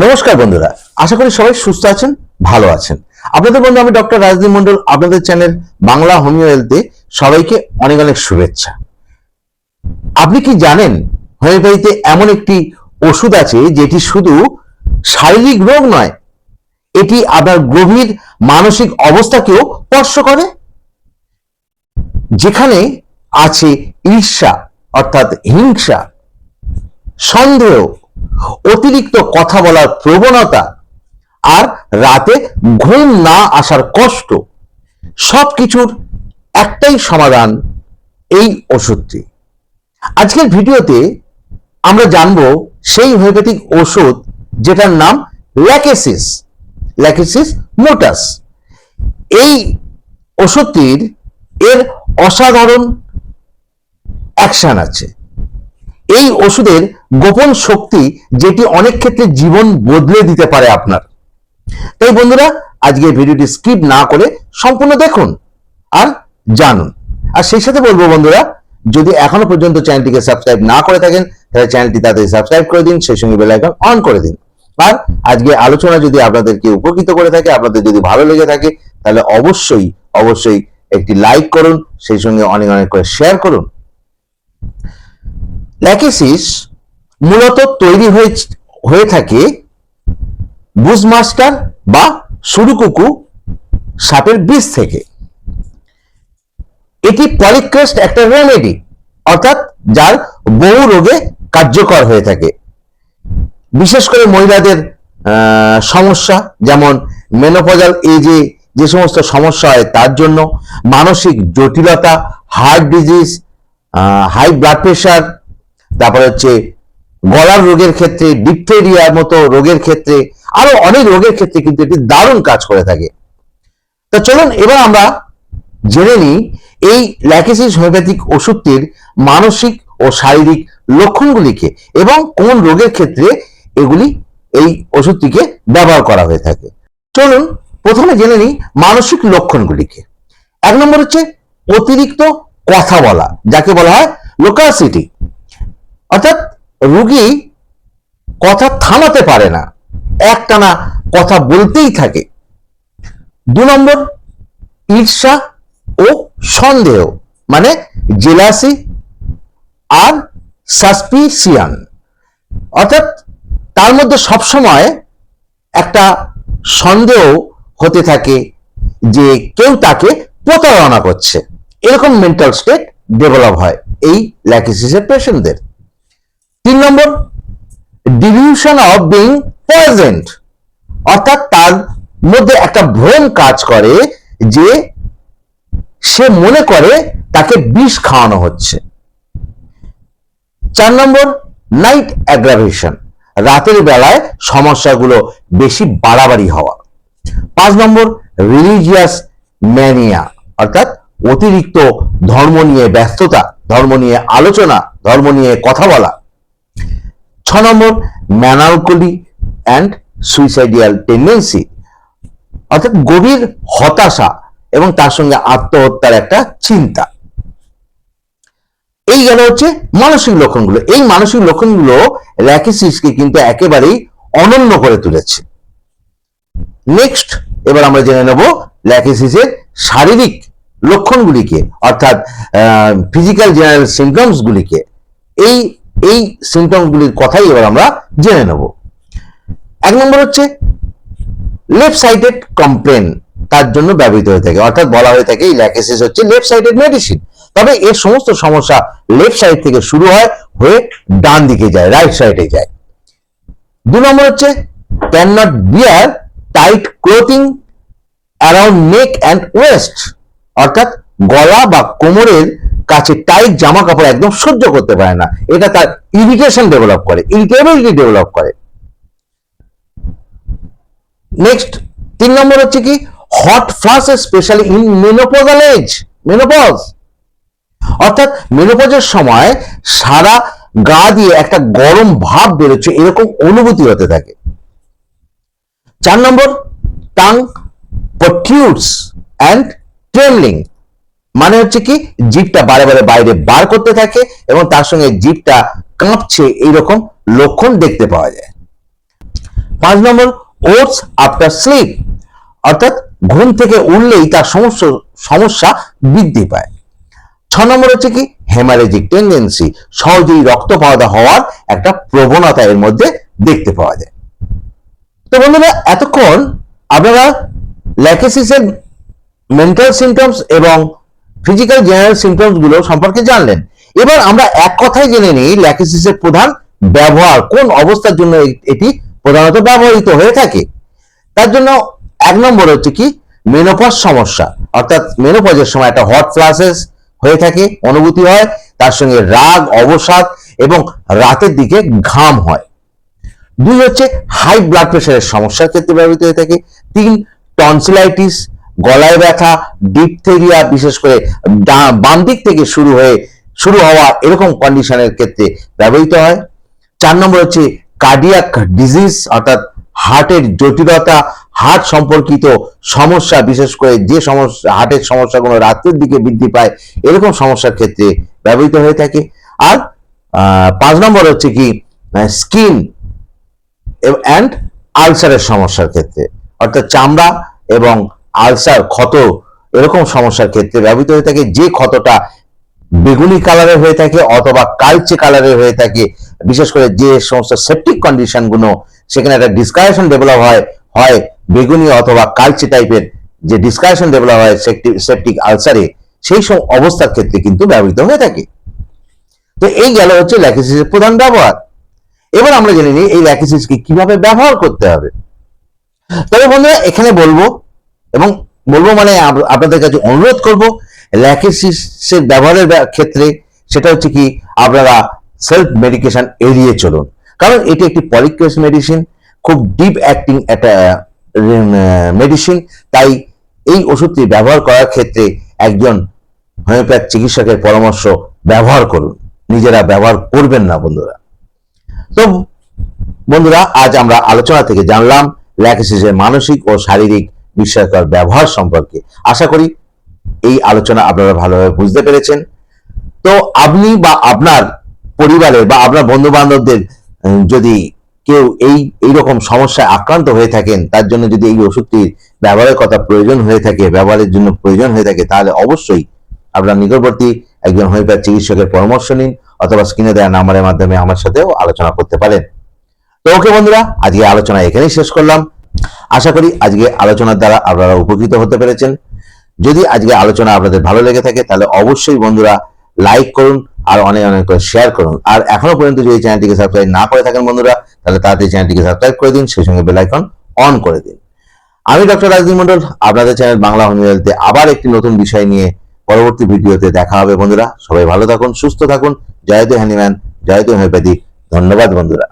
নমস্কার বন্ধুরা, আশা করি সবাই সুস্থ আছেন, ভালো আছেন। আপনাদের বন্ধু আমি ডক্টর রাজদীপ মন্ডল আপনাদের চ্যানেল বাংলা হোমিও হেলথে সবাইকে অনেক অনেক শুভেচ্ছা। আপনি কি জানেন, হোমিওপ্যাথিতে এমন একটি ওষুধ আছে যেটি শুধু শারীরিক রোগ নয়, এটি আপনার গভীর মানসিক অবস্থাকেও স্পর্শ করে? যেখানে আছে ঈর্ষা, অর্থাৎ হিংসা, সন্দেহ অতিরিক্ত কথা বলার প্রবণতা আর রাতে ঘুম না আসার কষ্ট, সবকিছুর একটাই সমাধান এই ওষুধটি। আজকের ভিডিওতে আমরা জানব সেই হোমিওপ্যাথিক ওষুধ যেটার নাম ল্যাকেসিস ল্যাকেসিস মোটাস এই ওষুধটির এর অসাধারণ অ্যাকশন আছে। এই ওষুধের গোপন শক্তি যেটি অনেক ক্ষেত্রে জীবন বদলে দিতে পারে আপনার। তাই বন্ধুরা, আজকে ভিডিওটি স্কিপ না করে সম্পূর্ণ দেখুন আর জানুন। আর সেই সাথে বলব বন্ধুরা, যদি এখনও পর্যন্ত চ্যানেলটিকে সাবস্ক্রাইব না করে থাকেন, তাহলে চ্যানেলটি তাড়াতাড়ি সাবস্ক্রাইব করে দিন, সেই সঙ্গে বেল আইকন অন করে দিন। আর আজকে আলোচনা যদি আপনাদেরকে উপকৃত করে থাকে, আপনাদের যদি ভালো লেগে থাকে, তাহলে অবশ্যই অবশ্যই একটি লাইক করুন, সেই সঙ্গে অনেক অনেক করে শেয়ার করুন। ল্যাকেসিস মূলত তৈরি হয়ে হয়ে থাকে বুজমাস্টার বা সুরুকুকু সাপের বীজ থেকে। এটি পলিক্রেস্ট একটা রেমেডি অর্থাৎ যার বহু রোগে কার্যকর হয়ে থাকে। বিশেষ করে মহিলাদের সমস্যা, যেমন মেনোপজাল এজে যে সমস্ত সমস্যা হয় তার জন্য মানসিক জটিলতা heart disease high blood pressure তারপরে হচ্ছে গলার রোগের ক্ষেত্রে ডিপথেরিয়ার মতো রোগের ক্ষেত্রে, আরও অনেক রোগের ক্ষেত্রে কিন্তু এটি দারুণ কাজ করে থাকে। তো চলুন এবার আমরা জেনে নিই এই ল্যাকেসিস হোমিওপ্যাথিক ওষুধটির মানসিক ও শারীরিক লক্ষণগুলিকে এবং কোন রোগের ক্ষেত্রে এগুলি এই ওষুধটিকে ব্যবহার করা হয়ে থাকে। চলুন প্রথমে জেনে নিই মানসিক লক্ষণগুলিকে। এক নম্বর হচ্ছে অতিরিক্ত কথা বলা, যাকে বলা হয় লোকাসিটি অর্থাৎ রুগী কথা থামাতে পারে না। একটানা কথা বলতেই থাকে। দু নম্বর, ঈর্ষা ও সন্দেহ মানে জেলাসি আর সাসপিসিয়ান। অর্থাৎ তার মধ্যে সবসময় একটা সন্দেহ হতে থাকে যে কেউ তাকে প্রতারণা করছে। এরকম মেন্টাল স্টেট ডেভেলপ হয় এই ল্যাকিসিসের পেশেন্টদের তিন নম্বর ডিভিউশন অফ বিং প্রেজেন্ট অর্থাৎ তার মধ্যে একটা ভ্রম কাজ করে যে সে মনে করে তাকে বিষ খাওয়ানো হচ্ছে। চার নম্বর নাইট অ্যাগ্রাভেশন রাতের বেলায় সমস্যাগুলো বেশি বাড়াবাড়ি হওয়া। পাঁচ নম্বর রিলিজিয়াস ম্যানিয়া অর্থাৎ অতিরিক্ত ধর্ম নিয়ে ব্যস্ততা, ধর্ম নিয়ে আলোচনা, ধর্ম নিয়ে কথা বলা। ছ নম্বর ম্যানালকলি অ্যান্ড সুইসাইডিয়াল টেন্ডেন্সি অর্থাৎ গভীর হতাশা এবং তার সঙ্গে আত্মহত্যার একটা চিন্তা। এই গেল হচ্ছে মানসিক লক্ষণগুলো। এই মানসিক লক্ষণগুলো ল্যাকিসিসকে কিন্তু একেবারেই অনন্য করে তুলেছে। নেক্সট, এবার আমরা জেনে নেব ল্যাকিসিসের শারীরিক লক্ষণগুলিকে, অর্থাৎ ফিজিক্যাল জেনারেল সিমটমস গুলিকে। এই এই সিমটমস গুলির কথাই এবার আমরা জেনে নেব। এক নম্বর হচ্ছে লেফট সাইডেড কমপ্লেন তার জন্য ব্যবহৃত হয়ে থাকে। অর্থাৎ বলা হয়ে থাকে এই ল্যাকেসিস হচ্ছে লেফট সাইডেড মেডিসিন তবে এর সমস্ত সমস্যা লেফট সাইড থেকে শুরু হয়, হয়ে ডান দিকে যায় রাইট সাইডে যায়। দু নম্বর হচ্ছে can not bear tight clothing around neck and waist অর্থাৎ গলা বা কোমরের কাছে টাইট জামা কাপড় একদম সহ্য করতে পারে না। এটা তার ইরিটেশন ডেভেলপ করে ইরিটেবিলিটি ডেভেলপ করে। নেক্সট তিন নম্বর হচ্ছে কি hot flush specially in menopausal age menopause অর্থাৎ মেনোপজের সময় সারা গা দিয়ে একটা গরম ভাব বেরোচ্ছে, এরকম অনুভূতি হতে থাকে। চার নম্বর টাং প্রটিউডস অ্যান্ড ট্রেমলিং মানে হচ্ছে কি জিভটা বারে বারে বাইরে বার করতে থাকে এবং তার সঙ্গে জিভটা কাঁপছে এইরকম লক্ষণ দেখতে পাওয়া যায়। পাঁচ নম্বর, ওটস আফটার স্লিপ। অর্থাৎ ঘুম থেকে উঠলেই তার সমস্যা সমস্যা বৃদ্ধি পায়। ছ নম্বর হচ্ছে কি হেমারেজিক টেন্ডেন্সি সহজেই রক্তপাত হওয়ার একটা প্রবণতা এর মধ্যে দেখতে পাওয়া যায়। তো বন্ধুরা, এতক্ষণ আপনারা ল্যাকেসিসের মেন্টাল সিমটমস এবং ফিজিক্যাল জেনারেল সিমটমসগুলো সম্পর্কে জানলেন। এবার আমরা এক কথায় জেনে নিই ল্যাকেসিসের প্রধান ব্যবহার, কোন অবস্থার জন্য এটি প্রধানত ব্যবহৃত হয়ে থাকে। তার জন্য এক নম্বর হচ্ছে কি? মেনোপজ সমস্যা, অর্থাৎ মেনোপজের সময় একটা হট ফ্লাসেস হয়ে থাকে, অনুভূতি হয়, তার সঙ্গে রাগ, অবসাদ এবং রাতের দিকে ঘাম হয়। দুই হচ্ছে হাই ব্লাড প্রেশারের সমস্যার ক্ষেত্রে ব্যবহৃত হয়ে থাকে। তিন টনসিলাইটিস গলায় ব্যথা ডিপথেরিয়া বিশেষ করে বাম দিক থেকে শুরু হয়ে, শুরু হওয়া এরকম কন্ডিশনের ক্ষেত্রে ব্যবহৃত হয়। চার নম্বর হচ্ছে কার্ডিয়াক ডিজিজ অর্থাৎ হার্টের জটিলতা হার্ট সম্পর্কিত সমস্যা, বিশেষ করে যে সমস্যা হার্টের সমস্যাগুলো রাত্রের দিকে বৃদ্ধি পায়, এরকম সমস্যার ক্ষেত্রে ব্যবহৃত হয়ে থাকে। আর পাঁচ নম্বর হচ্ছে কি স্কিন অ্যান্ড আলসারের সমস্যার ক্ষেত্রে, অর্থাৎ চামড়া এবং আলসার ক্ষত এরকম সমস্যার ক্ষেত্রে ব্যবহৃত হয়ে থাকে। যে ক্ষতটা বেগুনি কালারের হয়ে থাকে অথবা কালচে কালারের হয়ে থাকে, বিশেষ করে যে সমস্ত সেপটিক কন্ডিশনগুলো, সেখানে একটা ডিসকাশন ডেভেলপ হয় হয় বেগুনি অথবা কালচে টাইপের যে ডিসকাশন ডেভেলপ হয় সেপটিক আলসারে সেই সব অবস্থার ক্ষেত্রে কিন্তু ব্যবহৃত হয়ে থাকে। তো এই গেল হচ্ছে ল্যাকিসিসের প্রধান ব্যবহার। এবার আমরা জেনে নিই এই ল্যাকিসিসকে কীভাবে ব্যবহার করতে হবে। তবে বন্ধুরা, এখানে বলব এবং বলব মানে আপনাদের কাছে অনুরোধ করব, ল্যাকেসিসের ব্যবহারের ক্ষেত্রে সেটা হচ্ছে কি, আপনারা সেলফ মেডিকেশন এড়িয়ে চলুন। কারণ এটি একটি পলিক্রেস মেডিসিন খুব ডিপ অ্যাক্টিং একটা মেডিসিন তাই এই ওষুধটি ব্যবহার করার ক্ষেত্রে একজন হোমিওপ্যাথ চিকিৎসকের পরামর্শ ব্যবহার করুন। নিজেরা ব্যবহার করবেন না বন্ধুরা। তো বন্ধুরা, আজ আমরা আলোচনা থেকে জানলাম, ল্যাকিসিসের মানসিক ও শারীরিক বিস্ময়কর ব্যবহার সম্পর্কে। আশা করি এই আলোচনা আপনারা ভালোভাবে বুঝতে পেরেছেন। তো আপনি বা আপনার পরিবারের বা আপনার বন্ধু বান্ধবদের যদি কেউ এই এই রকম সমস্যায় আক্রান্ত হয়ে থাকেন, তার জন্য যদি এই ওষুধটির ব্যবহারের কথা প্রয়োজন হয়ে থাকে, ব্যবহারের জন্য প্রয়োজন হয়ে থাকে, তাহলে অবশ্যই আপনার নিকটবর্তী একজন হোমিওপ্যাথ চিকিৎসকের পরামর্শ নিন অথবা স্ক্রিনে দেওয়া নাম্বারের মাধ্যমে আমার সাথেও আলোচনা করতে পারেন। তো ওকে বন্ধুরা আজকে আলোচনা এখানেই শেষ করলাম। আশা করি আজকে আলোচনার দ্বারা আপনারা উপকৃত হতে পেরেছেন। যদি আজকে আলোচনা আপনাদের ভালো লেগে থাকে, তাহলে অবশ্যই বন্ধুরা লাইক করুন আর অনেক অনেক করে শেয়ার করুন। আর এখনও পর্যন্ত যদি চ্যানেলটিকে সাবস্ক্রাইব না করে থাকেন বন্ধুরা, তাহলে তাড়াতাড়ি চ্যানেলটিকে সাবস্ক্রাইব করে দিন, সেই সঙ্গে বেল আইকন অন করে দিন। আমি ডক্টর রাজদীপ মন্ডল আপনাদের চ্যানেল বাংলা হোমিওপ্যাথিতে আবার একটি নতুন বিষয় নিয়ে পরবর্তী ভিডিওতে দেখা হবে বন্ধুরা। সবাই ভালো থাকুন, সুস্থ থাকুন। জয়তু হ্যানিম্যান জয়তু হোমিওপ্যাথি। ধন্যবাদ বন্ধুরা।